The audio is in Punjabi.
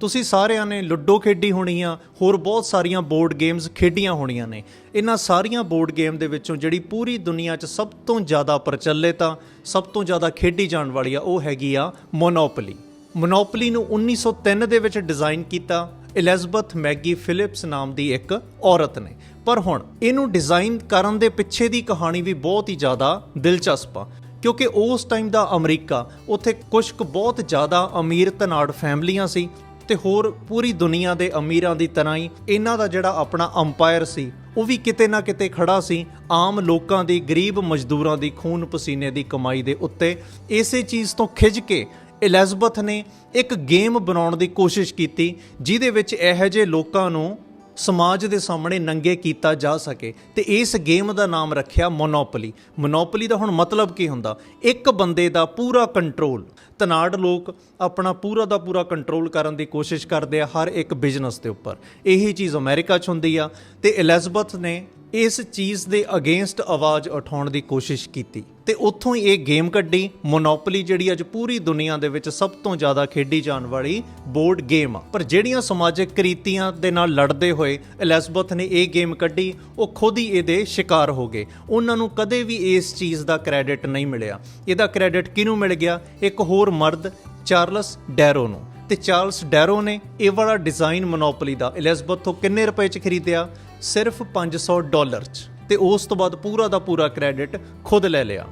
ਤੁਸੀਂ ਸਾਰਿਆਂ ਨੇ ਲੁੱਡੋ ਖੇਡੀ ਹੋਣੀ ਆ, ਹੋਰ ਬਹੁਤ ਸਾਰੀਆਂ ਬੋਰਡ ਗੇਮਸ ਖੇਡੀਆਂ ਹੋਣੀਆਂ ਨੇ। ਇਹਨਾਂ ਸਾਰੀਆਂ ਬੋਰਡ ਗੇਮ ਦੇ ਵਿੱਚੋਂ ਜਿਹੜੀ ਪੂਰੀ ਦੁਨੀਆ 'ਚ ਸਭ ਤੋਂ ਜ਼ਿਆਦਾ ਪ੍ਰਚਲਿਤ ਆ, ਸਭ ਤੋਂ ਜ਼ਿਆਦਾ ਖੇਡੀ ਜਾਣ ਵਾਲੀ ਆ, ਉਹ ਹੈਗੀ ਆ ਮੋਨੋਪੋਲੀ ਮੋਨੋਪੋਲੀ ਨੂੰ 1903 ਦੇ ਵਿੱਚ ਡਿਜ਼ਾਈਨ ਕੀਤਾ ਐਲਿਜ਼ਬeth ਮੈਗੀ ਫਿਲਿਪਸ ਨਾਮ ਦੀ ਇੱਕ ਔਰਤ ਨੇ। ਪਰ ਹੁਣ ਇਹਨੂੰ ਡਿਜ਼ਾਈਨ ਕਰਨ ਦੇ ਪਿੱਛੇ ਦੀ ਕਹਾਣੀ ਵੀ ਬਹੁਤ ਹੀ ਜ਼ਿਆਦਾ ਦਿਲਚਸਪ ਆ, ਕਿਉਂਕਿ ਉਸ ਟਾਈਮ ਦਾ ਅਮਰੀਕਾ, ਉੱਥੇ ਕੁਝ ਕੁ ਬਹੁਤ ਜ਼ਿਆਦਾ ਅਮੀਰ ਧਨਾੜ ਫੈਮਲੀਆਂ ਸੀ ਤੇ ਹੋਰ ਪੂਰੀ ਦੁਨੀਆ ਦੇ ਅਮੀਰਾਂ ਦੀ ਤਰ੍ਹਾਂ ਹੀ ਇਹਨਾਂ ਦਾ ਜਿਹੜਾ ਆਪਣਾ ਅੰਪਾਇਰ ਸੀ, ਉਹ ਵੀ ਕਿਤੇ ਨਾ ਕਿਤੇ ਖੜਾ ਸੀ ਆਮ ਲੋਕਾਂ ਦੀ, ਗਰੀਬ ਮਜ਼ਦੂਰਾਂ ਦੀ, ਖੂਨ ਪਸੀਨੇ ਦੀ ਕਮਾਈ ਦੇ ਉੱਤੇ। ਇਸੇ ਚੀਜ਼ ਤੋਂ ਖਿੱਚ ਕੇ ਐਲਿਜ਼ਬeth ਨੇ ਇੱਕ ਗੇਮ ਬਣਾਉਣ ਦੀ ਕੋਸ਼ਿਸ਼ ਕੀਤੀ, ਜਿਹਦੇ ਵਿੱਚ ਇਹੋ ਜਿਹੇ ਲੋਕਾਂ ਨੂੰ ਸਮਾਜ ਦੇ ਸਾਹਮਣੇ ਨੰਗੇ ਕੀਤਾ ਜਾ ਸਕੇ ਤੇ ਇਸ ਗੇਮ ਦਾ ਨਾਮ ਰੱਖਿਆ ਮੋਨੋਪੋਲੀ। ਮੋਨੋਪੋਲੀ ਦਾ ਹੁਣ ਮਤਲਬ ਕੀ ਹੁੰਦਾ? ਇੱਕ ਬੰਦੇ ਦਾ ਪੂਰਾ ਕੰਟਰੋਲ। ਤਨਾੜ ਲੋਕ ਆਪਣਾ ਪੂਰਾ ਦਾ ਪੂਰਾ ਕੰਟਰੋਲ ਕਰਨ ਦੀ ਕੋਸ਼ਿਸ਼ ਕਰਦੇ ਆ ਹਰ ਇੱਕ ਬਿਜ਼ਨਸ ਦੇ ਉੱਪਰ। ਇਹੀ ਚੀਜ਼ ਅਮਰੀਕਾ 'ਚ ਹੁੰਦੀ ਆ ਤੇ ਐਲਿਜ਼ਬeth ਨੇ ਇਸ ਚੀਜ਼ ਦੇ ਅਗੇਂਸਟ ਆਵਾਜ਼ ਉਠਾਉਣ ਦੀ ਕੋਸ਼ਿਸ਼ ਕੀਤੀ ਤੇ ਉੱਥੋਂ ਹੀ ਇਹ ਗੇਮ ਕੱਢੀ। ਮੋਨੋਪੋਲੀ ਜਿਹੜੀ ਅੱਜ ਪੂਰੀ ਦੁਨੀਆ ਦੇ ਵਿੱਚ ਸਭ ਤੋਂ ਜ਼ਿਆਦਾ ਖੇਡੀ ਜਾਣ ਵਾਲੀ ਬੋਰਡ ਗੇਮ ਆ। ਪਰ ਜਿਹੜੀਆਂ ਸਮਾਜਿਕ ਕ੍ਰੀਤੀਆਂ ਦੇ ਨਾਲ ਲੜਦੇ ਹੋਏ ਐਲਿਜ਼ਬeth ਨੇ ਇਹ ਗੇਮ ਕੱਢੀ, ਉਹ ਖੁਦ ਹੀ ਇਹਦੇ ਸ਼ਿਕਾਰ ਹੋ ਗਏ। ਉਹਨਾਂ ਨੂੰ ਕਦੇ ਵੀ ਇਸ ਚੀਜ਼ ਦਾ ਕ੍ਰੈਡਿਟ ਨਹੀਂ ਮਿਲਿਆ। ਇਹਦਾ ਕ੍ਰੈਡਿਟ ਕਿਹਨੂੰ ਮਿਲ ਗਿਆ? ਇੱਕ ਹੋਰ ਮਰਦ, ਚਾਰਲਸ ਡੈਰੋ ਨੂੰ। ਤੇ ਚਾਰਲਸ ਡੈਰੋ ਨੇ ਇਹ ਵਾਲਾ ਡਿਜ਼ਾਈਨ ਮੋਨੋਪੋਲੀ ਦਾ ਐਲਿਜ਼ਬeth ਤੋਂ ਕਿੰਨੇ ਰੁਪਏ 'ਚ ਖਰੀਦਿਆ? ਸਿਰਫ 500 ਡਾਲਰ 'ਚ। ਤੇ ਉਸ ਤੋਂ ਬਾਅਦ ਪੂਰਾ ਦਾ ਪੂਰਾ ਕ੍ਰੈਡਿਟ ਖੁਦ ਲੈ ਲਿਆ।